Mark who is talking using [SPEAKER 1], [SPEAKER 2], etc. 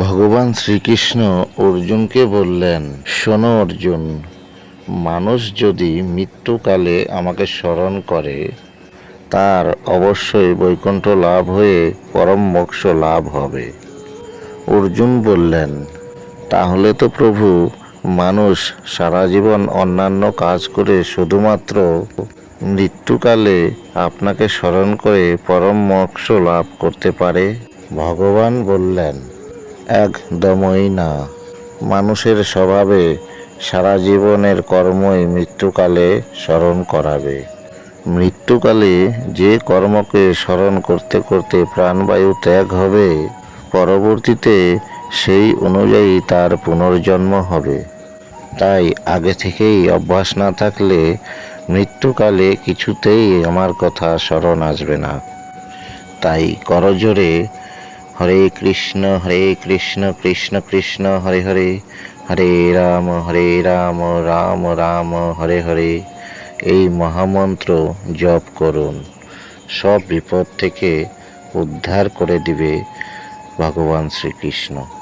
[SPEAKER 1] ভগবান শ্রীকৃষ্ণ অর্জুনকে বললেন শোনো অর্জুন মানুষ যদি মৃত্যুকালে আমাকে স্মরণ করে তার অবশ্যই বৈকুণ্ঠ লাভ হয়ে পরম মোক্ষ লাভ হবে অর্জুন বললেন তাহলে তো প্রভু মানুষ সারা জীবন অন্যান্য কাজ করে শুধুমাত্র মৃত্যুকালে আপনাকে স্মরণ করে পরম মোক্ষ লাভ করতে পারে ভগবান বললেন একদমই না মানুষের স্বভাবে সারা জীবনের কর্মই মৃত্যুকালে স্মরণ করাবে মৃত্যুকালে যে কর্মকে স্মরণ করতে করতে প্রাণবায়ু ত্যাগ হবে পরবর্তীতে সেই অনুযায়ী তার পুনর্জন্ম হবে তাই আগে থেকেই অভ্যাস না থাকলে মৃত্যুকালে কিছুতেই আমার কথা স্মরণ আসবে না তাই করজোরে হরে কৃষ্ণ হরে কৃষ্ণ কৃষ্ণ কৃষ্ণ হরে হরে হরে রাম হরে রাম রাম রাম হরে হরে এই মহামন্ত্র জপ করুন সব বিপদ থেকে উদ্ধার করে দিবে ভগবান শ্রীকৃষ্ণ